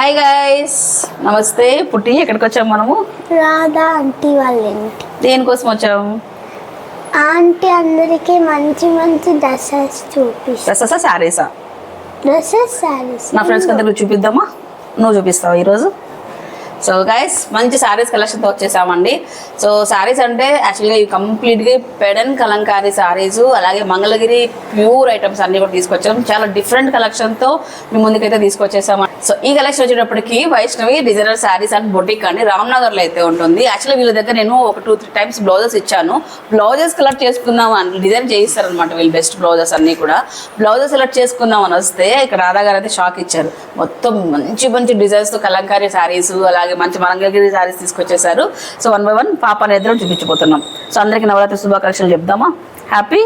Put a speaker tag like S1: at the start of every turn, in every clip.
S1: Hi guys నమస్తే. పుట్టి ఎక్కడికి వచ్చాము మనము?
S2: రాధా ఆంటీ వాళ్ళ ఇంటి.
S1: దేనికోసం వచ్చాము
S2: ఆంటీ అందరికి మంచి మంచి డ్రెస్సెస్ చూపిస్తా.
S1: డ్రెస్సెసా శారీసా?
S2: డ్రెస్సెస్ శారీస్.
S1: నా ఫ్రెండ్స్కి అందరికి చూపిద్దామా? నువ్వు చూపిస్తావు ఈరోజు? సో గైస్ మంచి శారీస్ కలెక్షన్తో వచ్చేసామండి సో శారీస్ అంటే యాక్చువల్గా ఇవి కంప్లీట్గా పెడన్ కలంకారీ శారీస్ అలాగే మంగళగిరి ప్యూర్ ఐటమ్స్ అన్ని కూడా తీసుకొచ్చాం. చాలా డిఫరెంట్ కలెక్షన్తో మీ ముందుకైతే తీసుకొచ్చేసాము సో ఈ కలెక్షన్ వచ్చేటప్పటికి Vaishnavi designer saris and boutique అండి. రామ్నగర్లో అయితే ఉంటుంది. యాక్చువల్లీ వీళ్ళ దగ్గర నేను ఒక టూ త్రీ టైమ్స్ బ్లౌజెస్ ఇచ్చాను. బ్లౌజెస్ కలెక్ట్ చేసుకుందాం అని డిజైన్ చేయిస్తారనమాట వీళ్ళు బెస్ట్ బ్లౌజెస్ అన్ని కూడా. బ్లౌజెస్ సెలెక్ట్ చేసుకుందాం అని వస్తే ఇక్కడ రాధా గారు అయితే షాక్ ఇచ్చారు. మొత్తం మంచి మంచి డిజైన్స్తో కలంకారీ శారీస్ అలాగే మంచి మంగళగిరి శారీస్ తీసుకొచ్చేసారు సో వన్ బై వన్ పాప ఇద్దరం చూపించిపోతున్నాం సో అందరికీ నవరాత్రి శుభాకాంక్షలు చెప్దామా? హ్యాపీ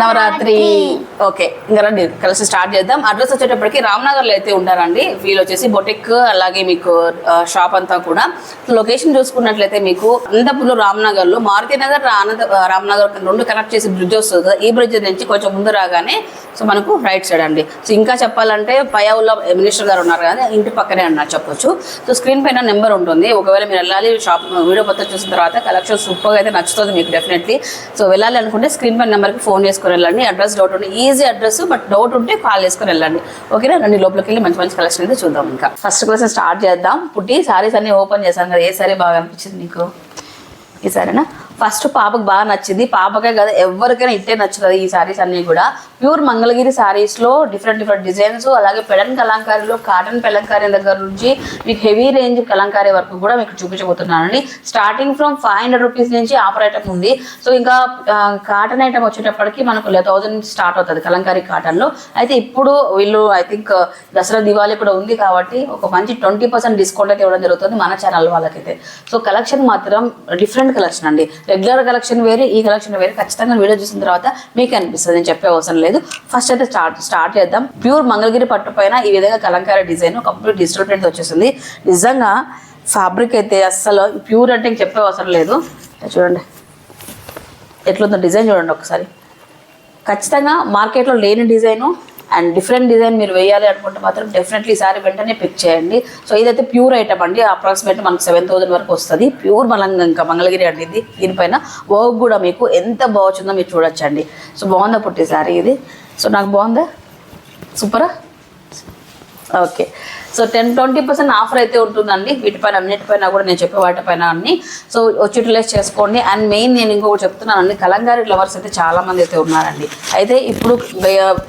S1: నవరాత్రి. ఓకే ఇంకా రండి కలిసి స్టార్ట్ చేద్దాం. అడ్రస్ వచ్చేటప్పటికి రామ్నగర్లో అయితే ఉంటారండి వీళ్ళు వచ్చేసి బొటిక్ అలాగే మీకు షాప్ అంతా కూడా. లొకేషన్ చూసుకున్నట్లయితే మీకు అనంతపురంలో రామ్నగర్లో మారుతినగర్ ఆనంద రామ్నగర్ రెండు కనెక్ట్ చేసి బ్రిడ్జ్ వస్తుంది. కదా ఈ బ్రిడ్జ్ నుంచి కొంచెం ముందు రాగానే సో మనకు రైట్ సైడ్ అండి. సో ఇంకా చెప్పాలంటే పయావుల్లో మినిస్టర్ గారు ఉన్నారు కానీ ఇంటి పక్కనే అన్నారు చెప్పొచ్చు. సో స్క్రీన్ పైన నెంబర్ ఉంటుంది. ఒకవేళ మీరు వెళ్ళాలి షాప్ వీడియో మొత్తం చూసిన తర్వాత కలెక్షన్ సూపర్గా అయితే నచ్చుతుంది మీకు డెఫినెట్లీ సో వెళ్ళాలి అనుకుంటే స్క్రీన్ పైన నెంబర్కి ఫోన్ చేసుకొని వెళ్ళండి. అడ్రస్ డౌట్ ఉంటే ఈజీ అడ్రస్ బట్ డౌట్ ఉంటే కాల్ చేసుకొని వెళ్ళండి. ఓకేనా? రండి లోపలికి వెళ్ళి మంచి మంచి కలెక్షన్ అయితే చూద్దాం ఇంకా. ఫస్ట్ క్లాస్ స్టార్ట్ చేద్దాం. పుట్టి సారీస్ అన్ని ఓపెన్ చేశాను కదా ఏ సారీ బాగా అనిపించింది నీకు? ఈ సారీనా? ఫస్ట్ పాపకు బాగా నచ్చింది. పాపకే కదా ఎవరికైనా ఇట్టే నచ్చుతుంది ఈ సారీస్ అన్నీ కూడా. ప్యూర్ మంగళగిరి శారీస్లో డిఫరెంట్ డిఫరెంట్ డిజైన్స్ అలాగే పెడన్ కలంకారీలో కాటన్ పెలంకారీ దగ్గర నుంచి మీకు హెవీ రేంజ్ కలంకారీ వరకు కూడా మీకు చూపించబోతున్నానండి. Starting from five hundred rupees నుంచి ఆఫర్ ఐటమ్ ఉంది. సో ఇంకా కాటన్ ఐటమ్ వచ్చేటప్పటికి మనకు థౌసండ్ స్టార్ట్ అవుతుంది కలంకారీ కాటన్లో అయితే ఇప్పుడు వీళ్ళు ఐ థింక్ దసరా దివాళీ కూడా ఉంది కాబట్టి ఒక మంచి ట్వంటీ పర్సెంట్ డిస్కౌంట్ అయితే ఇవ్వడం జరుగుతుంది మన ఛానల్ వాళ్ళకైతే. సో కలెక్షన్ మాత్రం డిఫరెంట్ కలెక్షన్ అండి. రెగ్యులర్ కలెక్షన్ వేరే ఈ కలెక్షన్ వేరే. ఖచ్చితంగా వీడియో చూసిన తర్వాత మీకు అనిపిస్తుంది. నేను చెప్పే అవసరం లేదు. ఫస్ట్ అయితే స్టార్ట్ స్టార్ట్ చేద్దాం. ప్యూర్ మంగళగిరి పట్టు పైన ఈ విధంగా Kalamkari design complete digital print వచ్చేసింది. నిజంగా ఫ్యాబ్రిక్ అయితే అస్సలు ప్యూర్ అంటే ఇంక చెప్పే అవసరం లేదు. చూడండి. ఎట్లుందో డిజైన్ చూడండి ఒకసారి. ఖచ్చితంగా మార్కెట్లో లేని డిజైను అండ్ డిఫరెంట్ డిజైన్ మీరు వేయాలి అనుకుంటే మాత్రం డెఫినెట్లీ ఈసారి వెంటనే పిక్ చేయండి. సో ఇదైతే ప్యూర్ ఐటమ్ అండి. అప్రాక్సిమేట్ మనకు సెవెన్ థౌసండ్ వరకు వస్తుంది. ప్యూర్ మలంగా ఇంకా మంగళగిరి అండి ఇది. దీనిపైన వర్క్ కూడా మీకు ఎంత బాగుందో మీరు చూడొచ్చండి. సో బాగుందా పుట్టి సారీ ఇది? సో నాకు బాగుందా? సూపరా okay so ten twenty percent offer అయితే ఉంటుందండి. వీటిపైన అన్నిటిపైన కూడా నేను చెప్పే వాటిపైన అన్ని. సో యూటిలైజ్ చేసుకోండి. అండ్ మెయిన్ నేను ఇంకొకటి చెప్తున్నాను అండి. కలంకారీ లవర్స్ అయితే చాలా మంది అయితే ఉన్నారండి. అయితే ఇప్పుడు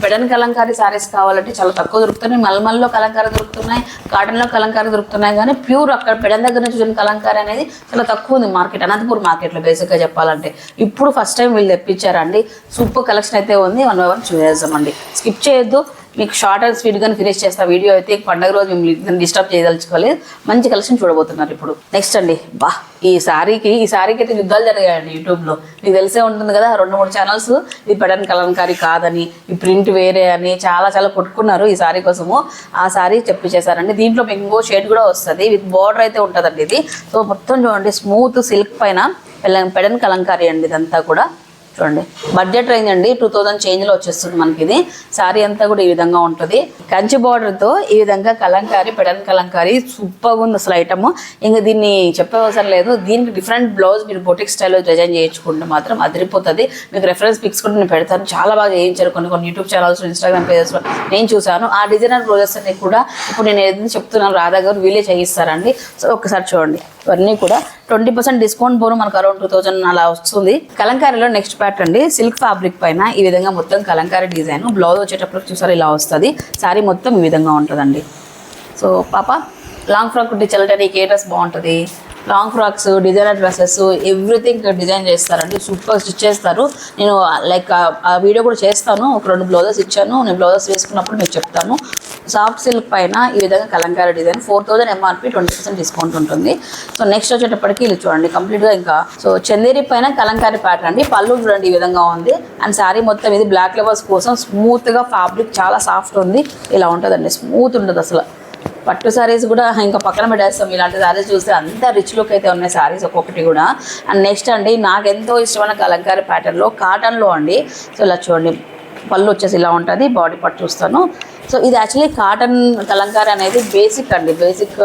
S1: పెడన్ కలంకారీ సారీస్ కావాలంటే చాలా తక్కువ దొరుకుతున్నాయి. మల్మల్లో కలంకారీ దొరుకుతున్నాయి. కాటన్లో కలంకారీ దొరుకుతున్నాయి. కానీ ప్యూర్ అక్కడ పెడన్ దగ్గర నుంచి వచ్చిన కలంకారీ అనేది చాలా తక్కువ ఉంది మార్కెట్. అనంతపూర్ మార్కెట్లో బేసిక్గా చెప్పాలంటే. ఇప్పుడు ఫస్ట్ టైం వీళ్ళు తెప్పించారండి. సూపర్ కలెక్షన్ అయితే ఉంది. వన్ బై వన్ చూసేద్దామండి. స్కిప్ చేయొద్దు. మీకు షార్ట్ అండ్ స్వీట్ గానే ఫినిష్ చేస్తా వీడియో అయితే పండగ రోజు మిమ్మల్ని డిస్టర్బ్ చేయదలుచుకోలేదు. మంచి కలెక్షన్ చూడబోతున్నారు ఇప్పుడు. నెక్స్ట్ అండి. బా ఈ సారీకి ఈ సారీకి అయితే యుద్ధాలు జరిగాయండి యూట్యూబ్లో మీకు తెలిసే ఉంటుంది కదా రెండు మూడు ఛానల్స్ ఇది పెడన్ కలంకారీ కాదని ఈ ప్రింట్ వేరే అని చాలా చాలా కొట్టుకున్నారు ఈ సారీ కోసము. ఆ సారీ చెప్పిచ్చేసారండి దీంట్లో మీకు ఇంకో షేడ్ కూడా వస్తుంది. విత్ బార్డర్ అయితే ఉంటుందండి ఇది. సో మొత్తం చూడండి స్మూత్ సిల్క్ పైన పెడన్ కలంకారీ అండి ఇదంతా కూడా. చూడండి. బడ్జెట్ రేంజ్ అండి టూ థౌజండ్ చేంజ్లో వచ్చేస్తుంది మనకి ఇది. శారీ అంతా కూడా ఈ విధంగా ఉంటుంది. కంచి బార్డర్తో ఈ విధంగా కలంకారీ పెడన్ కలంకారీ సూపర్గా ఉంది అసలు ఐటమ్ ఇంకా దీన్ని చెప్పే అవసరం లేదు. దీనికి డిఫరెంట్ బ్లౌజ్ మీరు బొటిక్ స్టైల్లో డిజైన్ చేయించుకుంటే మాత్రం అదిరిపోతుంది. మీకు రెఫరెన్స్ పిక్స్ కూడా నేను పెడతాను. చాలా బాగా చేయించారు కొన్ని కొన్ని యూట్యూబ్ ఛానల్స్ ఇన్స్టాగ్రామ్ పేజెస్లో నేను చూశాను. ఆ డిజైనర్ బ్లౌజెస్ అన్ని కూడా ఇప్పుడు నేను ఏదైనా చెప్తున్నాను రాధా గారు వీళ్ళే చేయిస్తారండి. సో ఒకసారి చూడండి. ఇవన్నీ కూడా ట్వంటీ పర్సెంట్ డిస్కౌంట్ పోను మనకు అరౌండ్ టూ థౌసండ్ అలా వస్తుంది. కలంకారీలో నెక్స్ట్ ప్యాట్ అండి సిల్క్ ఫ్యాబ్రిక్ పైన ఈ విధంగా మొత్తం కలంకారీ డిజైన్ బ్లౌజ్ వచ్చేటప్పుడు చూసారు ఇలా వస్తుంది. శారీ మొత్తం ఈ విధంగా ఉంటుందండి. సో పాప లాంగ్ ఫ్రాక్ కుట్టించాలంటే నీకు ఏ డ్రెస్ బాగుంటుంది? Long frocks designer dresses everything design చేస్తారండి. సూపర్ స్టిచ్ చేస్తారు. నేను uh, లైక్ uh, ఆ వీడియో కూడా చేస్తాను. ఒక రెండు బ్లౌజెస్ ఇచ్చాను. నేను బ్లౌజెస్ వేసుకున్నప్పుడు మీకు చెప్తాను. సాఫ్ట్ సిల్క్ పైన ఈ విధంగా Kalamkari design four thousand MRP twenty percent discount ఉంటుంది. సో నెక్స్ట్ వచ్చేటప్పటికి ఇది చూడండి కంప్లీట్గా ఇంకా. సో చందేరి పైన కలంకారీ ప్యాటర్న్ అండి. పళ్ళు చూడండి ఈ విధంగా ఉంది. అండ్ శారీ మొత్తం ఇది బ్లాక్ లవర్స్ కోసం స్మూత్గా ఫ్యాబ్రిక్ చాలా సాఫ్ట్ ఉంది. ఇలా ఉంటుందండి స్మూత్ ఉంటుంది అసలు. పట్టు శారీస్ కూడా ఇంకా పక్కన పెట్టేస్తాం. ఇలాంటి సారీస్ చూస్తే అంత రిచ్ లుక్ అయితే ఉన్నాయి శారీస్ ఒక్కొక్కటి కూడా. అండ్ నెక్స్ట్ అండి నాకు ఎంతో ఇష్టమైన కలంకారీ ప్యాటర్న్లో కాటన్లో అండి. సో ఇలా చూడండి. పళ్ళు వచ్చేసి ఇలా ఉంటుంది బాడీ పట్టు చూస్తాను. సో ఇది యాక్చువల్లీ కాటన్ కలంకారీ అనేది బేసిక్ అండి. బేసిక్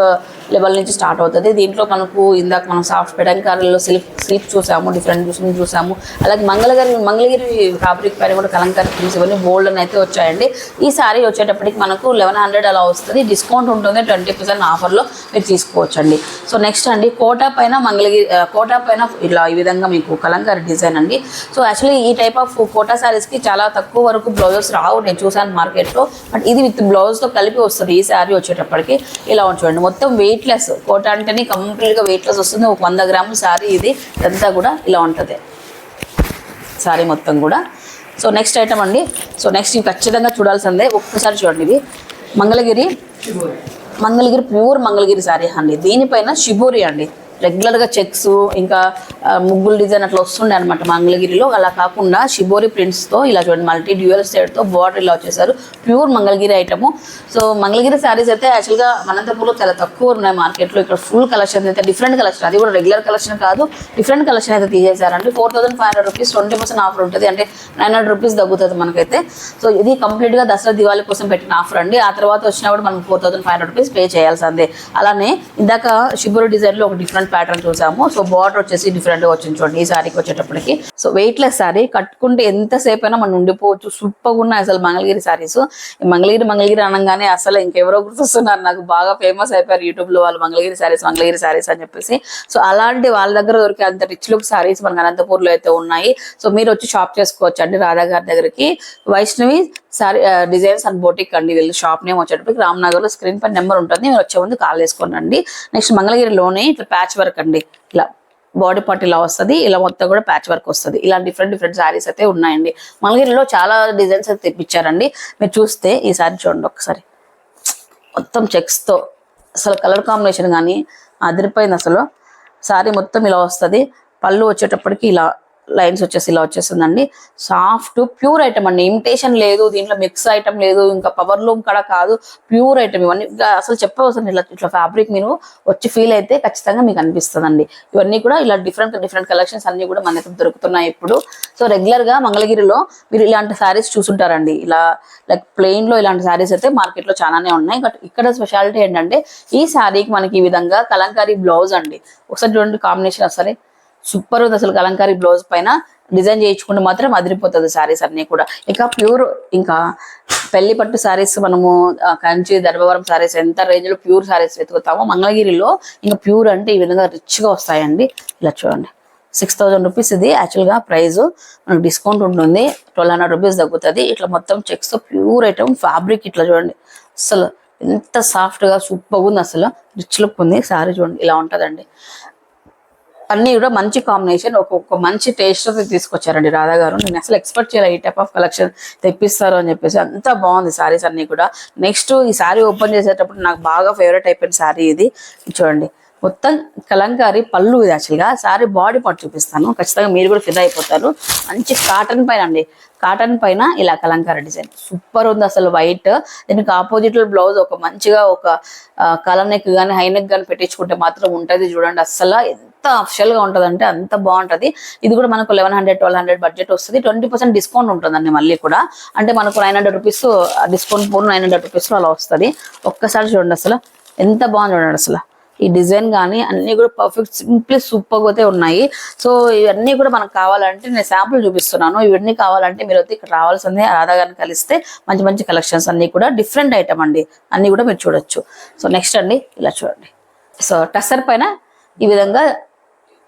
S1: లెవెల్ నుంచి స్టార్ట్ అవుతుంది. దీంట్లో మనకు ఇందాక మనం సాఫ్ట్ పెడంకారీలో సిల్క్ సిల్క్ చూసాము డిఫరెంట్ డిఫరెంట్ చూసాము. అలాగే మంగళగిరి మంగళగిరి ఫ్యాబ్రిక్ పైన కూడా కలంకారీ ప్రింట్స్ ఇవన్నీ బోల్డ్ అని అయితే వచ్చాయండి. ఈ సారీ వచ్చేటప్పటికి మనకు లెవెన్ హండ్రెడ్ అలా వస్తుంది. డిస్కౌంట్ ఉంటుంది ట్వంటీ పర్సెంట్ ఆఫర్లో మీరు తీసుకోవచ్చండి. సో నెక్స్ట్ అండి కోటా పైన మంగళగిరి కోటా పైన ఇలా ఈ విధంగా మీకు కలంకారీ డిజైన్ అండి. సో యాక్చువల్లీ ఈ టైప్ ఆఫ్ కోటా శారీస్కి చాలా తక్కువ వరకు బ్లౌజెస్ రావు. నేను చూసాను మార్కెట్లో. బట్ ఇది విత్ బ్లౌజ్తో కలిపి వస్తుంది ఈ శారీ వచ్చేటప్పటికి. ఇలా చూడండి మొత్తం వెయిట్లెస్ కోట అంటేనే కంప్లీట్గా వెయిట్లెస్ వస్తుంది. ఒక వంద గ్రాముల శారీ ఇది. ఇదంతా కూడా ఇలా ఉంటుంది. శారీ మొత్తం కూడా. సో నెక్స్ట్ ఐటమ్ అండి. సో నెక్స్ట్ ఇవి ఖచ్చితంగా చూడాల్సిందే. ఒక్కసారి చూడండి ఇది. మంగళగిరి. మంగళగిరి ప్యూర్ మంగళగిరి శారీ అండి. దీనిపైన షిబోరి అండి. రెగ్యులర్గా చెక్స్ ఇంకా ముగ్గులు డిజైన్ అట్లా వస్తుండే అనమాట మంగళగిరిలో. అలా కాకుండా షిబోరి ప్రింట్స్తో ఇలా చూడండి మల్టీ డ్యూయల్తో బార్డర్ ఇలా వచ్చేసారు. Pure Mangalagiri item so Mangalagiri saris అయితే యాక్చువల్గా అనంతపూర్లో చాలా తక్కువ ఉన్నాయి మార్కెట్లో. ఇక్కడ ఫుల్ కలెక్షన్ అయితే డిఫరెంట్ కలెక్షన్ అది కూడా రెగ్యులర్ కలెక్షన్ కాదు డిఫరెంట్ కలెక్షన్ అయితే తీసేశారండి. Four thousand five hundred rupees twenty percent offer ఉంటుంది. అంటే నైన్ హండ్రెడ్ రూపీస్ తగ్గుతుంది మనకైతే. సో ఇది కంప్లీట్గా దసరా దివాళీ కోసం పెట్టిన ఆఫర్ అండి. ఆ తర్వాత వచ్చినప్పుడు మనం four thousand five hundred rupees pay చేయాల్సిందే. అలానే ఇందాక షిబోరి డిజైన్లో ఒక డిఫరెంట్ ప్యాటర్న్ చూసాము. సో బార్డర్ వచ్చేసి డిఫరెంట్గా వచ్చింది చూడండి ఈ శారీకి వచ్చేటప్పటికి. సో వెయిట్ లెస్ శారీ కట్టుకుంటే ఎంతసేపు అయినా మనం ఉండిపోవచ్చు. సూపర్ ఉన్నాయి అసలు మంగళగిరి శారీస్ మంగళగిరి మంగళగిరి అనగానే అసలు ఇంకెవరో గుర్తొస్తున్నారు. నాకు బాగా ఫేమస్ అయిపోయారు యూట్యూబ్లో వాళ్ళు మంగళగిరి శారీస్ మంగళగిరి శారీస్ అని చెప్పేసి. సో అలాంటి వాళ్ళ దగ్గర దొరికే అంత రిచ్ లుక్ శారీస్ మనకి అనంతపూర్లో అయితే ఉన్నాయి. సో మీరు వచ్చి షాప్ చేసుకోవచ్చు అండి రాధా గారి దగ్గరికి. Vaishnavi sari designs and boutique అండి. వీళ్ళు షాప్ నేమ్ వచ్చేటప్పటికి రామ్నగర్లో స్క్రీన్ పై నెంబర్ ఉంటుంది. మీరు వచ్చే ముందు కాల్ చేసుకోండి నెక్స్ట్ మంగళగిరిలోనే ఇట్లా ప్యాచ్ వర్క్ అండి. ఇలా బాడీ పార్ట్ ఇలా వస్తుంది. ఇలా మొత్తం కూడా ప్యాచ్ వర్క్ వస్తుంది. ఇలా డిఫరెంట్ డిఫరెంట్ శారీస్ అయితే ఉన్నాయండి. మంగళగిరిలో చాలా డిజైన్స్ అయితే తెప్పించారండి. మీరు చూస్తే ఈ సారీ చూడండి ఒకసారి మొత్తం చెక్స్తో అసలు కలర్ కాంబినేషన్ కానీ అదిరిపోయింది అసలు. శారీ మొత్తం ఇలా వస్తుంది. పళ్ళు వచ్చేటప్పటికి ఇలా లైన్స్ వచ్చేసి ఇలా వచ్చేస్తుందండి. సాఫ్ట్ ప్యూర్ ఐటమ్ అండి. ఇమిటేషన్ లేదు దీంట్లో మిక్స్ ఐటమ్ లేదు ఇంకా పవర్ లూమ్ కూడా కాదు. ప్యూర్ ఐటమ్ ఇవన్నీ అసలు చెప్పవసరం ఇట్లా ఇట్లా ఫ్యాబ్రిక్ మీరు వచ్చి ఫీల్ అయితే ఖచ్చితంగా మీకు అనిపిస్తుందండి. ఇవన్నీ కూడా ఇలా డిఫరెంట్ డిఫరెంట్ కలెక్షన్స్ అన్ని కూడా మన దగ్గర దొరుకుతున్నాయి ఇప్పుడు. సో రెగ్యులర్గా మంగళగిరిలో మీరు ఇలాంటి శారీస్ చూసుంటారండి. ఇలా లైక్ ప్లెయిన్లో ఇలాంటి శారీస్ అయితే మార్కెట్లో చాలానే ఉన్నాయి. బట్ ఇక్కడ స్పెషాలిటీ ఏంటంటే ఈ శారీకి మనకి ఈ విధంగా కలంకారీ బ్లౌజ్ అండి. ఒకసారి చూడండి కాంబినేషన్ సరే సూపర్ ఉంది అసలు కలంకారీ బ్లౌజ్ పైన. డిజైన్ చేయించుకుంటే మాత్రం అదిరిపోతుంది శారీస్ అన్ని కూడా. ఇంకా ప్యూర్ ఇంకా పెళ్ళి పట్టు శారీస్ మనము కంచి ధర్మవరం శారీస్ ఎంత రేంజ్లో ప్యూర్ శారీస్ వెతుకుతామో మంగళగిరిలో ఇంకా ప్యూర్ అంటే ఈ విధంగా రిచ్గా వస్తాయండి. ఇలా చూడండి. సిక్స్ థౌసండ్ రూపీస్ ఇది యాక్చువల్గా ప్రైస్ మనకు డిస్కౌంట్ ఉంటుంది. ట్వెల్వ్ హండ్రెడ్ రూపీస్ తగ్గుతుంది. ఇట్లా మొత్తం చెక్స్ ప్యూర్ ఐటమ్ ఫ్యాబ్రిక్ ఇట్లా చూడండి. అసలు ఎంత సాఫ్ట్గా సూపర్గా ఉంది అసలు. రిచ్ లుక్ ఉంది. సారీ చూడండి. ఇలా ఉంటుందండి. అన్ని కూడా మంచి కాంబినేషన్ ఒక్కొక్క మంచి టేస్ట్ అయితే తీసుకొచ్చారండి రాధా గారు. నేను అసలు ఎక్స్పెక్ట్ చేయాలి ఈ టైప్ ఆఫ్ కలెక్షన్ తెప్పిస్తారు అని చెప్పేసి. అంత బాగుంది సారీస్ అన్ని కూడా. నెక్స్ట్ ఈ సారీ ఓపెన్ చేసేటప్పుడు నాకు బాగా ఫేవరెట్ అయిపోయిన సారీ ఇది. చూడండి. మొత్తం కలంకారి పళ్ళు ఇది యాక్చువల్గా సారీ బాడీ పార్ట్ చూపిస్తాను. ఖచ్చితంగా మీరు కూడా ఫిదా అయిపోతారు. మంచి కాటన్ పైన అండి. కాటన్ పైన ఇలా కలంకారి డిజైన్. సూపర్ ఉంది అసలు వైట్ దీనికి ఆపోజిట్ బ్లౌజ్ ఒక మంచిగా ఒక కలర్ నెక్ కానీ హై నెక్ కానీ పెట్టించుకుంటే మాత్రం ఉంటుంది చూడండి. అస్సలు ఎంత అఫిషియల్గా అంటే అంత బాగుంటుంది. ఇది కూడా మనకు eleven hundred twelve hundred budget వస్తుంది. ట్వంటీ పర్సెంట్ డిస్కౌంట్ ఉంటుందండి మళ్ళీ కూడా. అంటే మనకు నైన్ హండ్రెడ్ రూపీస్ డిస్కౌంట్ పోను నైన్ హండ్రెడ్ రూపీస్ అలా వస్తుంది. ఒక్కసారి చూడండి అసలు. ఎంత బాగుంది చూడండి అసలు. ఈ డిజైన్ కానీ అన్ని కూడా పర్ఫెక్ట్ సింప్లీ సూపర్ అయితే ఉన్నాయి. సో ఇవన్నీ కూడా మనకు కావాలంటే నేను శాంపుల్ చూపిస్తున్నాను. ఇవన్నీ కావాలంటే మీరు అయితే ఇక్కడ రావాల్సిందే. రాధాగారిని కలిస్తే మంచి మంచి కలెక్షన్స్ అన్ని కూడా డిఫరెంట్ ఐటమ్ అండి. అన్ని కూడా మీరు చూడొచ్చు. సో నెక్స్ట్ అండి ఇలా చూడండి. సో టస్సర్ పైన ఈ విధంగా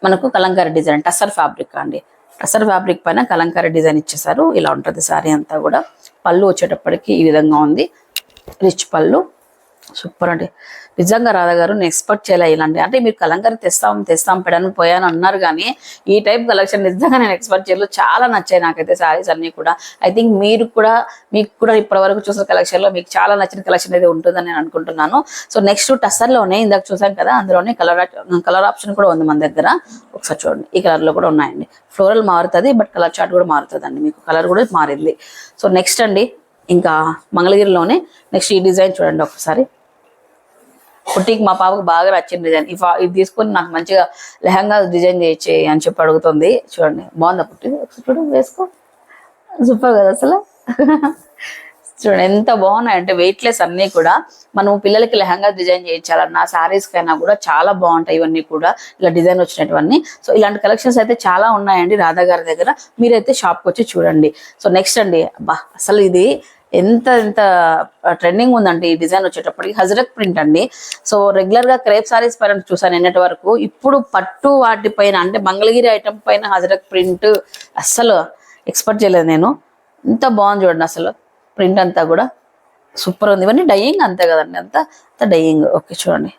S1: మనకు కలంకారీ డిజైన్ టస్సర్ ఫ్యాబ్రిక్ అండి. టసర్ ఫ్యాబ్రిక్ పైన కలంకారీ డిజైన్ ఇచ్చేసారు ఇలా ఉంటుంది సారీ అంతా కూడా. పళ్ళు వచ్చేటప్పటికి ఈ విధంగా ఉంది. రిచ్ పళ్ళు. సూపర్ అండి. నిజంగా రాధా గారు నేను ఎక్స్పెక్ట్ చేయలే ఇలాంటి అంటే మీరు కలంకారీ తెస్తాం తెస్తాం పెడను పోయాను అన్నారు కానీ ఈ టైప్ కలెక్షన్ నిజంగా నేను ఎక్స్పెక్ట్ చేయలేదు చాలా నచ్చాయి నాకైతే శారీస్ అన్ని కూడా. ఐ థింక్ మీరు కూడా మీకు కూడా ఇప్పటి వరకు చూసిన కలెక్షన్లో మీకు చాలా నచ్చిన కలెక్షన్ అయితే ఉంటుందని నేను అనుకుంటున్నాను. సో నెక్స్ట్ టస్సర్లోనే ఇందాక చూసాం కదా అందులోనే కలర్ కలర్ ఆప్షన్ కూడా ఉంది మన దగ్గర. ఒకసారి చూడండి ఈ కలర్లో కూడా ఉన్నాయండి. ఫ్లోరల్ మారుతుంది బట్ కలర్ చార్ట్ కూడా మారుతుంది మీకు కలర్ కూడా మారింది. సో నెక్స్ట్ అండి ఇంకా మంగళగిరిలోనే నెక్స్ట్ ఈ డిజైన్ చూడండి ఒకసారి. పుట్టికి మా పాపకు బాగా నచ్చిన డిజైన్. ఇఫ్ ఇది తీసుకొని నాకు మంచిగా లెహంగా డిజైన్ చేయొచ్చు అని చెప్పి అడుగుతుంది. చూడండి బాగుందా పుట్టి చూడు వేసుకో. సూపర్ కదా అసలు. చూడండి ఎంత బాగున్నాయి. అంటే వెయిట్లెస్ అన్ని కూడా మనం పిల్లలకి లెహంగా డిజైన్ చేయించాలన్నా సారీస్ కైనా కూడా చాలా బాగుంటాయి ఇవన్నీ కూడా. ఇలా డిజైన్ వచ్చినటువన్నీ. సో ఇలాంటి కలెక్షన్స్ అయితే చాలా ఉన్నాయండి రాధా గారి దగ్గర. మీరైతే షాప్కి వచ్చి చూడండి. సో నెక్స్ట్ అండి అబ్బా అసలు ఇది ఎంత ఎంత ట్రెండింగ్ ఉందండి ఈ డిజైన్ వచ్చేటప్పటికి హజరత్ ప్రింట్ అండి. సో రెగ్యులర్గా క్రేప్ సారీస్ పైన చూసాను నిన్నటి వరకు. ఇప్పుడు పట్టు వాటి పైన అంటే మంగళగిరి ఐటమ్ పైన హజరత్ ప్రింట్ అస్సలు ఎక్స్పెక్ట్ చేయలేదు నేను. ఎంత బాగుంది చూడండి అసలు ప్రింట్ అంతా కూడా సూపర్ ఉంది. ఇవన్నీ డైయింగ్ అంతే కదండి అంతా. అంతా డైయింగ్ ఓకే చూడండి.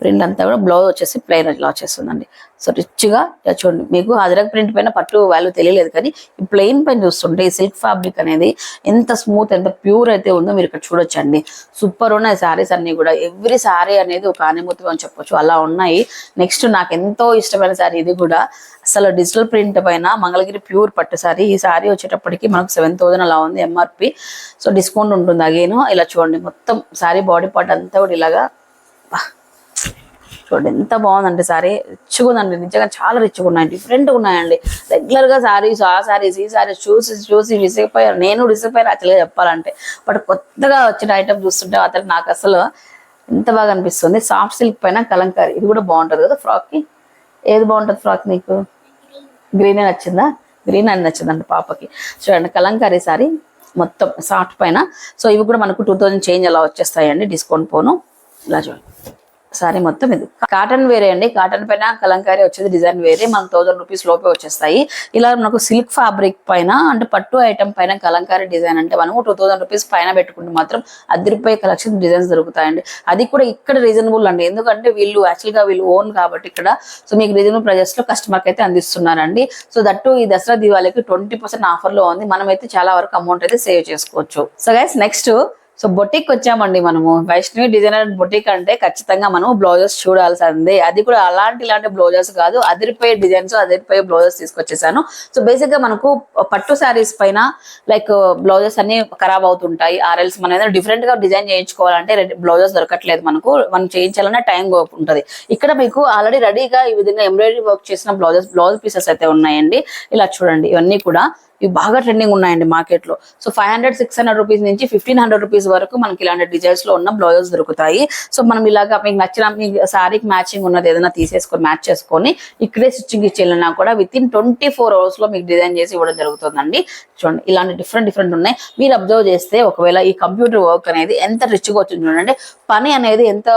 S1: ప్రింట్ అంతా కూడా బ్లౌజ్ వచ్చేసి ప్లెయిన్ ఇలా వచ్చేస్తుందండి. సో రిచ్గా ఇలా చూడండి. మీకు హజరక్ ప్రింట్ పైన పట్టు వాల్యూ తెలియలేదు కానీ ఈ ప్లెయిన్ పైన చూస్తుంటే ఈ సిల్క్ ఫ్యాబ్రిక్ అనేది ఎంత స్మూత్ ఎంత ప్యూర్ అయితే ఉందో మీరు ఇక్కడ చూడొచ్చండి. సూపర్ ఉన్నాయి శారీస్ అన్ని కూడా. ఎవ్రీ శారీ అనేది ఒక ఆనిమూతి అని చెప్పొచ్చు. అలా ఉన్నాయి. నెక్స్ట్ నాకు ఎంతో ఇష్టమైన శారీ ఇది కూడా. అసలు డిజిటల్ ప్రింట్ పైన మంగళగిరి ప్యూర్ పట్టు శారీ ఈ శారీ వచ్చేటప్పటికి మనకు సెవెన్ థౌసండ్ అలా ఉంది ఎంఆర్పి సో డిస్కౌంట్ ఉంటుంది. అగేను ఇలా చూడండి. మొత్తం శారీ బాడీ పార్ట్ అంతా కూడా ఇలాగా చూడండి ఎంత బాగుందండి సారీ రిచ్గా ఉందండి నిజంగా చాలా రిచ్గా ఉన్నాయి డిఫరెంట్గా ఉన్నాయండి. రెగ్యులర్గా సారీస్ ఆ సారీస్ ఈ సారీస్ చూసి చూసి విసిగిపోయారు నేను విసిగిపోయారు యాక్చువల్గా చెప్పాలంటే. బట్ కొత్తగా వచ్చిన ఐటమ్ చూస్తుంటే అతను నాకు అసలు ఎంత బాగా అనిపిస్తుంది. సాఫ్ట్ సిల్క్ పైన కలంకారీ. ఇది కూడా బాగుంటుంది కదా ఫ్రాక్కి ఏది బాగుంటుంది ఫ్రాక్ నీకు గ్రీన్ నచ్చిందా? గ్రీన్ అని నచ్చిందండి పాపకి. చూడండి కలంకారీ సారీ మొత్తం సాఫ్ట్ పైన. సో ఇవి కూడా మనకు టూ థౌజండ్ చేంజ్ అలా వచ్చేస్తాయండి డిస్కౌంట్ పోను. ఇలా చూడండి. సారీ మొత్తం ఇది. కాటన్ వేరే అండి. కాటన్ పైన కలంకారీ వచ్చేది డిజైన్ వేరే. మనకు థౌసండ్ రూపీస్ లోపే వచ్చేస్తాయి. ఇలా మనకు సిల్క్ ఫ్యాబ్రిక్ పైన అంటే పట్టు ఐటమ్ పైన కలంకారీ డిజైన్ అంటే మనము టూ థౌసండ్ రూపీస్ పైన పెట్టుకుంటే మాత్రం అదిరిపోయే కలెక్షన్ డిజైన్స్ దొరుకుతాయండి. అది కూడా ఇక్కడ రీజనబుల్ అండి. ఎందుకంటే వీళ్ళు యాక్చువల్గా వీళ్ళు ఓన్ కాబట్టి ఇక్కడ. సో మీకు రీజనబుల్ ప్రైజెస్లో కస్టమర్కి అయితే అందిస్తున్నారండి. సో దట్టు ఈ దసరా దివాళీకి ట్వంటీ పర్సెంట్ ఆఫర్లో ఉంది. మనమైతే చాలా వరకు అమౌంట్ అయితే సేవ్ చేసుకోవచ్చు. So guys next so boutique వచ్చామండి మనము. వైష్ణవి డిజైనర్ బొటిక్ అంటే ఖచ్చితంగా మనం బ్లౌజెస్ చూడాల్సిందే. అది కూడా అలాంటి ఇలాంటి బ్లౌజెస్ కాదు. అదిరిపోయే డిజైన్స్ అదిరిపోయే బ్లౌజెస్ తీసుకొచ్చేసాను. సో బేసిక్గా మనకు పట్టు శారీస్ పైన లైక్ బ్లౌజెస్ అన్ని ఖరాబ్ అవుతుంటాయి. ఆర్ఎల్స్ మనం ఏదైనా డిఫరెంట్గా డిజైన్ చేయించుకోవాలంటే బ్లౌజెస్ దొరకట్లేదు మనకు. మనం చేయించాలన్నా టైం ఉంటుంది ఇక్కడ మీకు ఆల్రెడీ రెడీగా ఈ విధంగా ఎంబ్రాయిడరీ వర్క్ చేసిన బ్లౌజెస్ బ్లౌజ్ పీసెస్ అయితే ఉన్నాయండి. ఇలా చూడండి ఇవన్నీ కూడా. ఇవి బాగా ట్రెండింగ్ ఉన్నాయండి మార్కెట్లో so five hundred six hundred rupees నుంచి ఫిఫ్టీన్ హండ్రెడ్ రూపీస్ వరకు మనకి ఇలాంటి డిజైన్స్లో ఉన్న బ్లౌజెస్ దొరుకుతాయి. సో మనం ఇలాగా మీకు నచ్చిన మీ శారీకి మ్యాచింగ్ ఉన్నది ఏదైనా తీసేసుకొని మ్యాచ్ చేసుకొని ఇక్కడే స్టిచ్చింగ్ ఇచ్చేళ్ళినా కూడా విత్ ఇన్ ట్వంటీ ఫోర్ అవర్స్లో మీకు డిజైన్ చేసి ఇవ్వడం జరుగుతుందండి. చూడండి ఇలాంటి డిఫరెంట్ డిఫరెంట్ ఉన్నాయి. మీరు అబ్జర్వ్ చేస్తే ఒకవేళ ఈ కంప్యూటర్ వర్క్ అనేది ఎంత రిచ్గా వచ్చింది చూడండి. పని అనేది ఎంత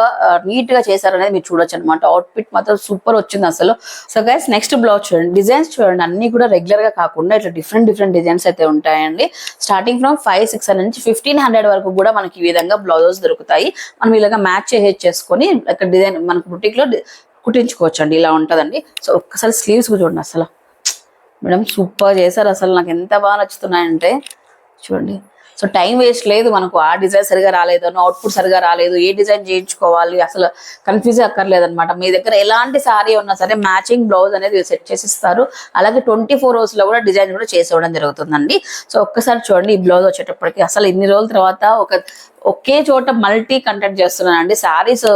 S1: నీట్గా చేశారనేది మీరు చూడొచ్చు అనమాట అవుట్ఫిట్ మాత్రం సూపర్ వచ్చింది అసలు. సో గైస్ నెక్స్ట్ బ్లౌజ్ చూడండి. డిజైన్స్ చూడండి అన్ని కూడా రెగ్యులర్గా కాకుండా ఇట్లా డిఫరెంట్ డిఫరెంట్ డిజైన్స్ అయితే ఉంటాయండి. స్టార్టింగ్ ఫ్రమ్ ఫైవ్ సిక్స్ నుంచి ఫిఫ్టీన్ హండ్రెడ్ వరకు కూడా మనకి ఈ విధంగా బ్లౌజెస్ దొరుకుతాయి. మనం ఇలాగా మ్యాచ్ చేసి చేసుకొని ఇక్కడ డిజైన్ మనకు బుటిక్లో కుట్టించుకోవచ్చు అండి ఇలా ఉంటదండి. సో ఒక్కసారి స్లీవ్స్ చూడండి అసలు. మేడం సూపర్ చేశారు అసలు. నాకు ఎంత బాగా నచ్చుతున్నాయంటే చూడండి. సో టైం వేస్ట్ లేదు మనకు. ఆ డిజైన్ సరిగా రాలేదు అవుట్పుట్ సరిగా రాలేదు ఏ డిజైన్ చేయించుకోవాలి అసలు కన్ఫ్యూజ్ అక్కర్లేదు అనమాట మీ దగ్గర ఎలాంటి సారీ ఉన్నా సరే మ్యాచింగ్ బ్లౌజ్ అనేది సెట్ చేసి ఇస్తారు అలాగే ట్వంటీ ఫోర్ అవర్స్లో కూడా డిజైన్ కూడా చేసేవడం జరుగుతుందండి. సో ఒక్కసారి చూడండి ఈ బ్లౌజ్ వచ్చేటప్పటికి. అసలు ఇన్ని రోజుల తర్వాత ఒక ఒకే చోట మల్టీ కంటెంట్ చేస్తున్నానండి. సారీస్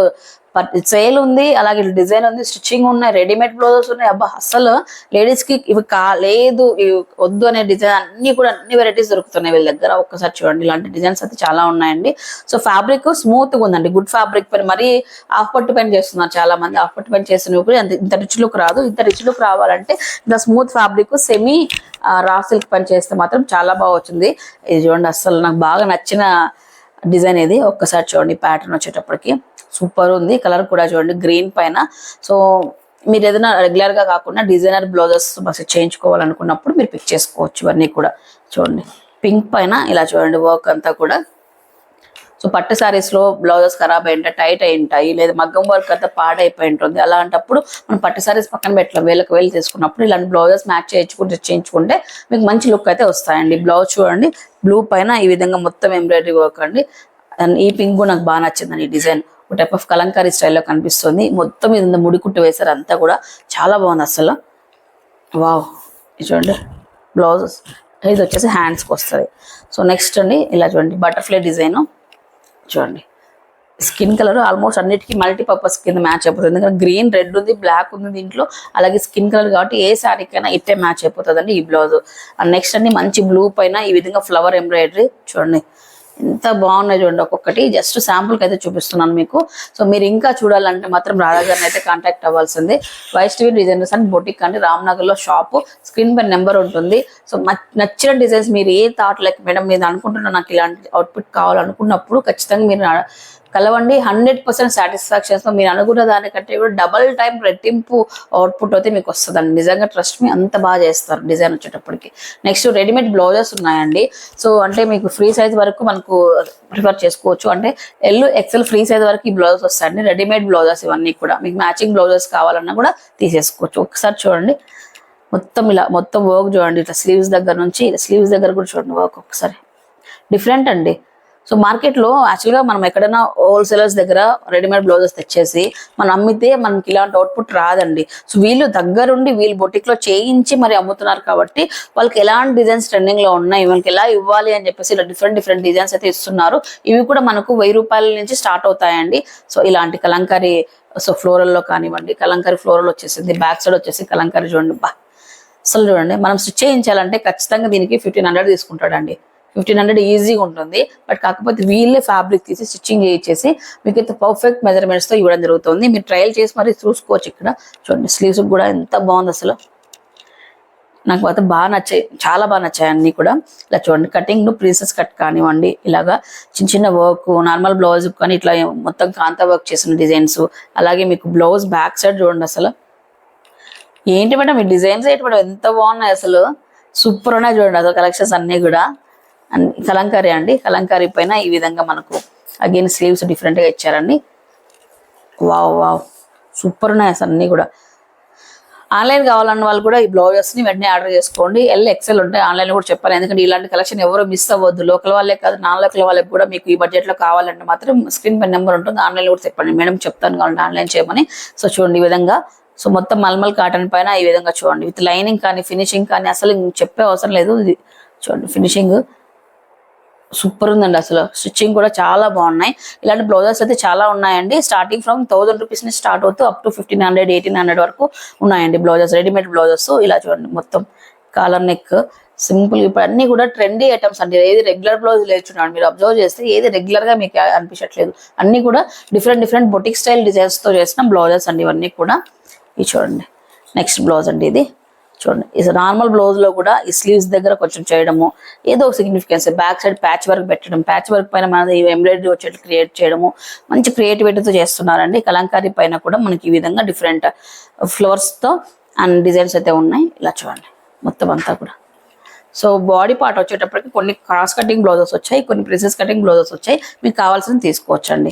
S1: సేల్ ఉంది అలాగే డిజైన్ ఉంది స్టిచ్చింగ్ ఉన్నాయి రెడీమేడ్ బ్లౌజెస్ ఉన్నాయి. అబ్బా అసలు లేడీస్కి ఇవి కా లేదు ఇవి వద్దు అనే డిజైన్ అన్ని కూడా అన్ని వెరైటీస్ దొరుకుతున్నాయి వీళ్ళ దగ్గర. ఒక్కసారి చూడండి ఇలాంటి డిజైన్స్ అయితే చాలా ఉన్నాయండి. సో ఫ్యాబ్రిక్ స్మూత్గా ఉందండి గుడ్ ఫ్యాబ్రిక్ పైన మరీ హాఫ్ పట్టు పైన చేస్తున్నారు చాలా మంది హాఫ్ పట్టు పైన చేస్తున్నప్పుడు ఇంత రిచ్ లుక్ రాదు. ఇంత రిచ్ లుక్ రావాలంటే ఇంత smooth fabric semi raw silk పని చేస్తే మాత్రం చాలా బాగా వచ్చింది. ఇది చూడండి అసలు నాకు బాగా నచ్చిన డిజైన్ ఇది ఒక్కసారి చూడండి ప్యాటర్న్ వచ్చేటప్పటికి సూపర్ ఉంది. కలర్ కూడా చూడండి గ్రీన్ పైన. సో మీరు ఏదైనా రెగ్యులర్గా కాకుండా డిజైనర్ బ్లౌజెస్ చేయించుకోవాలనుకున్నప్పుడు మీరు పిక్ చేసుకోవచ్చు ఇవన్నీ కూడా. చూడండి పింక్ పైన ఇలా చూడండి వర్క్ అంతా కూడా. సో పట్టు శారీస్లో బ్లౌజెస్ ఖరాబ్ అయి ఉంటాయి టైట్ అయి ఉంటాయి. లేదా మగ్గం వర్క్ అంతా పాడైపోయి ఉంటుంది. అలాంటప్పుడు మనం పట్టు శారీస్ పక్కన పెట్టలేం. వేలకు వేలు తీసుకున్నప్పుడు ఇలాంటి బ్లౌజెస్ మ్యాచ్ చేయించుకుంటే చేయించుకుంటే మీకు మంచి లుక్ అయితే వస్తాయండి. బ్లౌజ్ చూడండి బ్లూ పైన ఈ విధంగా మొత్తం ఎంబ్రాయిడరీ వర్క్ అండి. అండ్ ఈ పింక్ కూడా నాకు బాగా నచ్చిందండి ఈ డిజైన్ ఒక టైప్ ఆఫ్ కలంకారీ స్టైల్లో కనిపిస్తుంది. మొత్తం మీద ముడి కుట్టు వేశారు అంతా కూడా చాలా బాగుంది అసలు. వావ్ చూడండి. బ్లౌజెస్ ఇది వచ్చేసి హ్యాండ్స్కి వస్తుంది. సో నెక్స్ట్ అండి ఇలా చూడండి. బటర్ఫ్లై డిజైన్ చూడండి. స్కిన్ కలర్ ఆల్మోస్ట్ అన్నిటికీ మల్టీపర్పస్ కింద మ్యాచ్ అయిపోతుంది. ఎందుకంటే గ్రీన్ రెడ్ ఉంది బ్లాక్ ఉంది దీంట్లో. అలాగే స్కిన్ కలర్ కాబట్టి ఏ శారీకైనా ఇట్టే మ్యాచ్ అయిపోతుంది ఈ బ్లౌజ్. నెక్స్ట్ అండి మంచి బ్లూ పైన ఈ విధంగా ఫ్లవర్ ఎంబ్రాయిడరీ చూడండి. ఎంత బాగున్నాయి చూడండి ఒక్కొక్కటి. జస్ట్ శాంపుల్కి అయితే చూపిస్తున్నాను మీకు. సో మీరు ఇంకా చూడాలంటే మాత్రం రాధాగారిని అయితే కాంటాక్ట్ అవ్వాల్సింది. వైష్ణవి డిజైనర్స్ అండ్ బొటిక్ అండి. రామ్నగర్లో షాపు స్క్రీన్ పై నెంబర్ ఉంటుంది. సో నచ్చిన డిజైన్స్ మీరు ఏ థాట్ లైక్ మేడం మీరు అనుకుంటున్నా నాకు ఇలాంటి అవుట్పుట్ కావాలనుకున్నప్పుడు ఖచ్చితంగా మీరు కలవండి. హండ్రెడ్ పర్సెంట్ సాటిస్ఫాక్షన్స్ మీరు అనుకున్న దానికంటే కూడా డబల్ టైం రెట్టింపు అవుట్పుట్ అయితే మీకు వస్తుందండి. నిజంగా ట్రస్ట్ మీ అంత బాగా చేస్తారు డిజైన్ వచ్చేటప్పటికి. నెక్స్ట్ రెడీమేడ్ బ్లౌజెస్ ఉన్నాయండి. సో అంటే మీకు ఫ్రీ సైజ్ వరకు మనకు ప్రిఫర్ చేసుకోవచ్చు. అంటే ఎల్ ఎక్సెల్ ఫ్రీ సైజ్ వరకు ఈ బ్లౌజెస్ వస్తాయండి. రెడీమేడ్ బ్లౌజెస్ ఇవన్నీ కూడా. మీకు మ్యాచింగ్ బ్లౌజెస్ కావాలన్నా కూడా తీసేసుకోవచ్చు. ఒకసారి చూడండి. మొత్తం ఇలా మొత్తం వర్క్ చూడండి. ఇట్లా స్లీవ్స్ దగ్గర నుంచి స్లీవ్స్ దగ్గర కూడా చూడండి వర్క్ ఒకసారి. డిఫరెంట్ అండి. సో మార్కెట్లో యాక్చువల్గా మనం ఎక్కడైనా హోల్సేలర్స్ దగ్గర రెడీమేడ్ బ్లౌజెస్ తెచ్చేసి మనం అమ్మితే మనకి ఇలాంటి అవుట్పుట్ రాదండి. సో వీళ్ళు దగ్గరుండి వీళ్ళు బొటిక్లో చేయించి మరి అమ్ముతున్నారు కాబట్టి వాళ్ళకి ఎలాంటి డిజైన్స్ ట్రెండింగ్లో ఉన్నాయి వాళ్ళకి ఎలా ఇవ్వాలి అని చెప్పేసి ఇలా డిఫరెంట్ డిఫరెంట్ డిజైన్స్ అయితే ఇస్తున్నారు. ఇవి కూడా మనకు వెయ్యి రూపాయల నుంచి స్టార్ట్ అవుతాయండి. సో ఇలాంటి కలంకారీ సో ఫ్లోరల్లో కానివ్వండి కలంకారీ ఫ్లోరల్ వచ్చేసింది బ్యాక్ సైడ్ వచ్చేసి కలంకారీ చూడండి బా. అసలు చూడండి మనం స్టిచ్ చేయించాలంటే ఖచ్చితంగా దీనికి ఫిఫ్టీన్ హండ్రెడ్ తీసుకుంటాడండి. ఫిఫ్టీన్ హండ్రెడ్ ఈజీగా ఉంటుంది. బట్ కాకపోతే వీళ్ళే ఫ్యాబ్రిక్ తీసి స్టిచ్చింగ్ చేయించేసి మీకు అయితే పర్ఫెక్ట్ మెజర్మెంట్స్తో ఇవ్వడం జరుగుతుంది. మీరు ట్రయల్ చేసి మరి చూసుకోవచ్చు ఇక్కడ. చూడండి స్లీవ్స్ కూడా ఎంత బాగుంది అసలు. నాకు అయితే బాగా నచ్చాయి. చాలా బాగా నచ్చాయి అన్ని కూడా. ఇలా చూడండి కటింగ్ ప్రిన్సెస్ కట్ కానివ్వండి ఇలాగా చిన్న చిన్న వర్క్ నార్మల్ బ్లౌజ్ కానీ ఇట్లా మొత్తం కాంతా వర్క్ చేసిన డిజైన్స్ అలాగే మీకు బ్లౌజ్ బ్యాక్ సైడ్ చూడండి అసలు. ఏంటి మేడం ఈ డిజైన్స్ ఏంటి మేడం ఎంత బాగున్నాయి అసలు. సూపర్ ఉన్నాయి చూడండి అసలు కలెక్షన్స్ అన్నీ కూడా. కలంకారీ అండి. కలంకారీ పైన ఈ విధంగా మనకు అగైన్ స్లీవ్స్ డిఫరెంట్గా ఇచ్చారండి. వావ్ వావ్ సూపర్ ఉన్నాయి అసలు అన్నీ కూడా. ఆన్లైన్ కావాలన్న వాళ్ళు కూడా ఈ బ్లౌజెస్ని వెంటనే ఆర్డర్ చేసుకోండి. ఎల్ ఎక్సెల్ ఉంటాయి. ఆన్లైన్లో కూడా చెప్పాలి. ఎందుకంటే ఇలాంటి కలెక్షన్ ఎవరు మిస్ అవ్వద్దు. లోకల్ వాళ్ళే కాదు నాన్ లోకల్ వాళ్ళకి కూడా మీకు ఈ బడ్జెట్లో కావాలంటే మాత్రం స్క్రీన్ పై నెంబర్ ఉంటుంది. ఆన్లైన్ కూడా చెప్పండి. మేడం చెప్తాను కావాలంటే ఆన్లైన్ చేయమని. సో చూడండి ఈ విధంగా. సో మొత్తం మల్మల్ కాటన్ పైన ఈ విధంగా చూడండి. విత్ లైనింగ్ కానీ ఫినిషింగ్ కానీ అసలు చెప్పే అవసరం లేదు. ఇది చూడండి ఫినిషింగ్ సూపర్ ఉందండి అసలు. స్టిచ్చింగ్ కూడా చాలా బాగున్నాయి. ఇలాంటి బ్లౌజెస్ అయితే చాలా ఉన్నాయండి. స్టార్టింగ్ ఫ్రమ్ థౌసండ్ రూపీస్ నుంచి స్టార్ట్ అవుతూ up to fifteen hundred eighteen hundred వరకు ఉన్నాయండి బ్లౌజెస్. Readymade blouses. ఇలా చూడండి మొత్తం కాలర్ నెక్ సింపుల్ ఇప్పుడు అన్ని కూడా ట్రెండీ ఐటమ్స్ అండి. ఏది రెగ్యులర్ బ్లౌజ్ లేదు చూడండి. మీరు అబ్జర్వ్ చేస్తే ఏది రెగ్యులర్గా మీకు అనిపించట్లేదు. అన్ని కూడా డిఫరెంట్ డిఫరెంట్ బొటిక్ స్టైల్ డిజైన్స్తో చేసిన బ్లౌజెస్ అండి ఇవన్నీ కూడా. ఇవి చూడండి. నెక్స్ట్ బ్లౌజ్ అండి ఇది. చూడండి. ఇది నార్మల్ బ్లౌజ్లో కూడా ఈ స్లీవ్స్ దగ్గర కొంచెం చేయడము ఏదో ఒక significance back side patch work పెట్టడం ప్యాచ్ వర్క్ పైన మనది ఎంబ్రాయిడరీ వచ్చేట్లు క్రియేట్ చేయడము మంచి క్రియేటివిటీతో చేస్తున్నారండి. కలంకారీ పైన కూడా మనకి ఈ విధంగా డిఫరెంట్ ఫ్లవర్స్తో అండ్ డిజైన్స్ అయితే ఉన్నాయి. ఇలా చూడండి. మొత్తం అంతా కూడా. సో బాడీ పార్ట్ వచ్చేటప్పటికి కొన్ని క్రాస్ కటింగ్ బ్లౌజెస్ వచ్చాయి కొన్ని ప్రిసెస్ కటింగ్ బ్లౌజెస్ వచ్చాయి. మీకు కావాల్సింది తీసుకోవచ్చండి.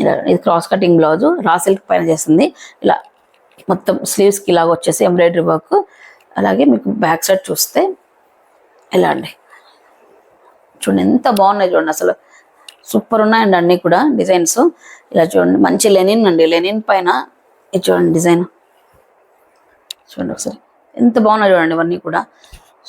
S1: ఇలా ఇది cross cutting blouse raw silk పైన చేసింది. ఇలా మొత్తం స్లీవ్స్కి ఇలాగ వచ్చేసి ఎంబ్రాయిడరీ వర్క్ అలాగే మీకు బ్యాక్ సైడ్ చూస్తే ఎలా అండి? చూడండి ఎంత బాగున్నాయి చూడండి అసలు సూపర్ ఉన్నాయండి అన్నీ కూడా డిజైన్స్. ఇలా చూడండి మంచి లెనిన్ అండి లెనిన్ పైన ఇది చూడండి డిజైన్. చూడండి ఒకసారి ఎంత బాగున్నాయి చూడండి ఇవన్నీ కూడా.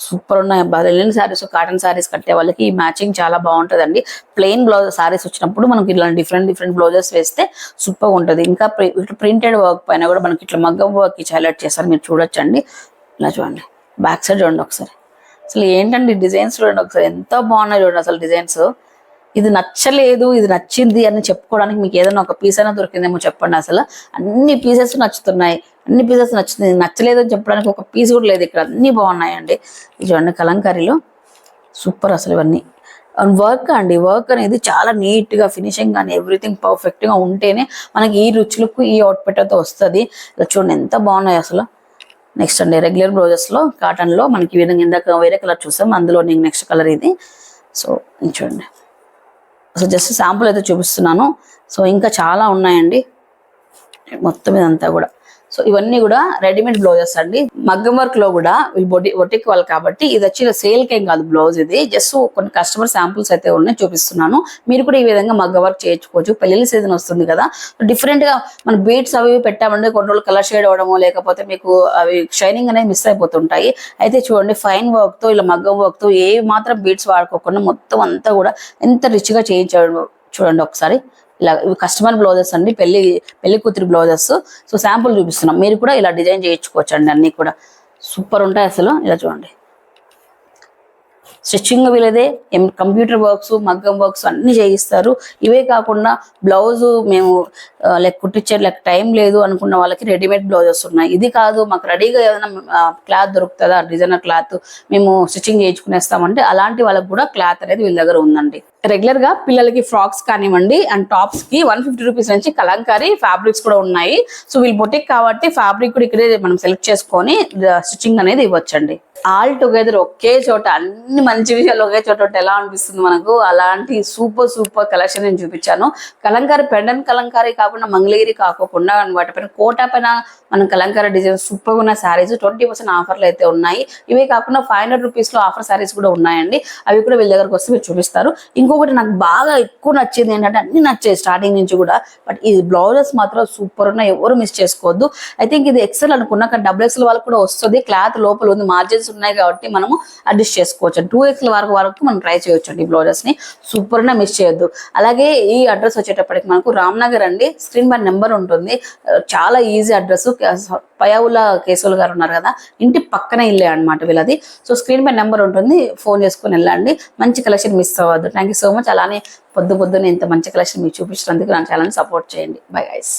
S1: సూపర్ ఉన్నాయి లెనిన్ శారీస్ కాటన్ శారీస్ కట్టే వాళ్ళకి ఈ మ్యాచింగ్ చాలా బాగుంటుందండి. ప్లెయిన్ బ్లౌజ్ శారీస్ వచ్చినప్పుడు మనకి ఇట్లా డిఫరెంట్ డిఫరెంట్ బ్లౌజెస్ వేస్తే సూపర్గా ఉంటుంది. ఇంకా ప్రింటెడ్ వర్క్ పైన కూడా మనకి ఇట్లా మగ్గం వర్క్ హైలైట్ చేస్తారు మీరు చూడొచ్చండి. ఇలా చూడండి. బ్యాక్ సైడ్ చూడండి ఒకసారి. అసలు ఏంటండి డిజైన్స్ చూడండి ఒకసారి. ఎంత బాగున్నాయి చూడండి అసలు డిజైన్స్. ఇది నచ్చలేదు ఇది నచ్చింది అని చెప్పుకోవడానికి మీకు ఏదైనా ఒక పీస్ అయినా దొరికిందేమో చెప్పండి అసలు. అన్ని పీసెస్ నచ్చుతున్నాయి. అన్ని పీసెస్ నచ్చుతుంది నచ్చలేదు అని చెప్పడానికి ఒక పీస్ కూడా లేదు ఇక్కడ. అన్ని బాగున్నాయండి. చూడండి కలంకారీలో. సూపర్ అసలు ఇవన్నీ. వర్క్ అండి. వర్క్ అనేది చాలా నీట్గా ఫినిషింగ్ కానీ ఎవ్రీథింగ్ పర్ఫెక్ట్గా ఉంటేనే మనకి ఈ రుచులకు ఈ అవుట్పుట్ అయితే వస్తుంది. ఇలా చూడండి ఎంత బాగున్నాయి అసలు. నెక్స్ట్ అండి రెగ్యులర్ బ్లౌజెస్లో కాటన్లో మనకి ఈ విధంగా ఇందాక వేరే కలర్ చూసాం అందులో నేను నెక్స్ట్ కలర్ ఇది. సో చూడండి. సో జస్ట్ శాంపుల్ అయితే చూపిస్తున్నాను. సో ఇంకా చాలా ఉన్నాయండి. మొత్తం ఇదంతా కూడా. సో ఇవన్నీ కూడా రెడీమేడ్ బ్లౌజెస్ అండి. మగ్గం వర్క్లో కూడా ఈ బొటి బొటిక్ వాళ్ళు కాబట్టి ఇది వచ్చి సేల్ కేం కాదు బ్లౌజ్ ఇది. జస్ట్ కొన్ని కస్టమర్ శాంపుల్స్ అయితే ఉన్నాయి చూపిస్తున్నాను. మీరు కూడా ఈ విధంగా మగ్గం వర్క్ చేయించుకోవచ్చు. పెళ్ళి సీజన్ వస్తుంది కదా. డిఫరెంట్గా మన బీట్స్ అవి పెట్టామంటే కొన్ని రోజులు కలర్ షేడ్ అవ్వడము లేకపోతే మీకు అవి షైనింగ్ అనేది మిస్ అయిపోతుంటాయి. అయితే చూడండి ఫైన్ వర్క్తో ఇలా మగ్గం వర్క్తో ఏ మాత్రం బీట్స్ వాడుకోకుండా మొత్తం అంతా కూడా ఎంత రిచ్గా చేయించాడు చూడండి ఒకసారి. ఇలా ఇవి కస్టమర్ బ్లౌజెస్ అండి పెళ్ళి పెళ్ళి కూతురి బ్లౌజెస్. సో శాంపుల్ చూపిస్తున్నాం. మీరు కూడా ఇలా డిజైన్ చేయించుకోవచ్చు అండి అన్ని కూడా. సూపర్ ఉంటాయి అసలు. ఇలా చూడండి. స్టిచ్చింగ్ వీళ్ళదే కంప్యూటర్ వర్క్స్ మగ్గం వర్క్స్ అన్ని చేయిస్తారు. ఇవే కాకుండా బ్లౌజ్ మేము లైక్ కుట్టించే లైక్ టైం లేదు అనుకున్న వాళ్ళకి రెడీమేడ్ బ్లౌజెస్ ఉన్నాయి. ఇది కాదు మాకు రెడీగా ఏదైనా క్లాత్ దొరుకుతుందా? డిజైనర్ క్లాత్ మేము స్టిచ్చింగ్ చేయించుకునేస్తామంటే అలాంటి వాళ్ళకి కూడా క్లాత్ అనేది వీళ్ళ దగ్గర ఉందండి. రెగ్యులర్గా పిల్లలకి ఫ్రాక్స్ కానివ్వండి అండ్ టాప్స్కి వన్ ఫిఫ్టీ రూపీస్ నుంచి కలంకారీ ఫ్యాబ్రిక్స్ కూడా ఉన్నాయి. సో వీళ్ళు బొటిక్ కాబట్టి ఫ్యాబ్రిక్ కూడా ఇక్కడే మనం సెలెక్ట్ చేసుకొని స్టిచ్చింగ్ అనేది ఇవ్వచ్చండి. ఆల్ టుగెదర్ ఒకే చోట అన్ని మంచి విషయాలు ఒకే చోట ఉంటే ఎలా అనిపిస్తుంది మనకు? అలాంటి సూపర్ సూపర్ కలెక్షన్ నేను చూపించాను. కలంకారీ పెండన్ కలంకారీ కాకుండా మంగళగిరి కాకోకుండా పైన కోటా పైన మనం కలంకారీ డిజైన్ సూపర్ ఉన్న శారీస్ ట్వంటీ పర్సెంట్ ఆఫర్లు అయితే ఉన్నాయి. ఇవే కాకుండా ఫైవ్ హండ్రెడ్ రూపీస్లో ఆఫర్ శారీస్ కూడా ఉన్నాయండి. అవి కూడా వీళ్ళ దగ్గరకు వస్తే మీరు చూపిస్తారు. ఇంకొకటి నాకు బాగా ఎక్కువ నచ్చింది ఏంటంటే అన్ని నచ్చాయి స్టార్టింగ్ నుంచి కూడా. బట్ ఈ బ్లౌజెస్ మాత్రం సూపర్ ఉన్నాయి. ఎవరు మిస్ చేసుకోవద్దు. ఐ థింక్ ఇది ఎక్సెల్ అనుకున్నా కానీ డబుల్ ఎక్స్ఎల్ వాళ్ళకి కూడా వస్తుంది. క్లాత్ లోపల ఉంది మార్జిన్స్ ఉన్నాయి కాబట్టి మనము అడ్జస్ట్ చేసుకోవచ్చు. టూ ఎక్స్ఎల్ వరకు వరకు మనం ట్రై చేయొచ్చు అండి ఈ బ్లౌజెస్ని. సూపర్గా మిస్ చేయొద్దు. అలాగే ఈ అడ్రస్ వచ్చేటప్పటికి మనకు రామ్నగర్ అండి స్క్రీన్ పై నెంబర్ ఉంటుంది. చాలా ఈజీ అడ్రస్ పయావుల కేశవులు గారు ఉన్నారు కదా ఇంటి పక్కన ఇల్లే అన్నమాట వీళ్ళది. సో స్క్రీన్ పై నెంబర్ ఉంటుంది. ఫోన్ చేసుకొని వెళ్ళండి. మంచి కలెక్షన్ మిస్ అవ్వద్దు. థ్యాంక్ యూ సో మచ్ అలానే పొద్దు పొద్దున్న ఇంత మంచి కలెక్షన్ మీకు చూపించినందుకు నా ఛానల్ సపోర్ట్ చేయండి. Bye ice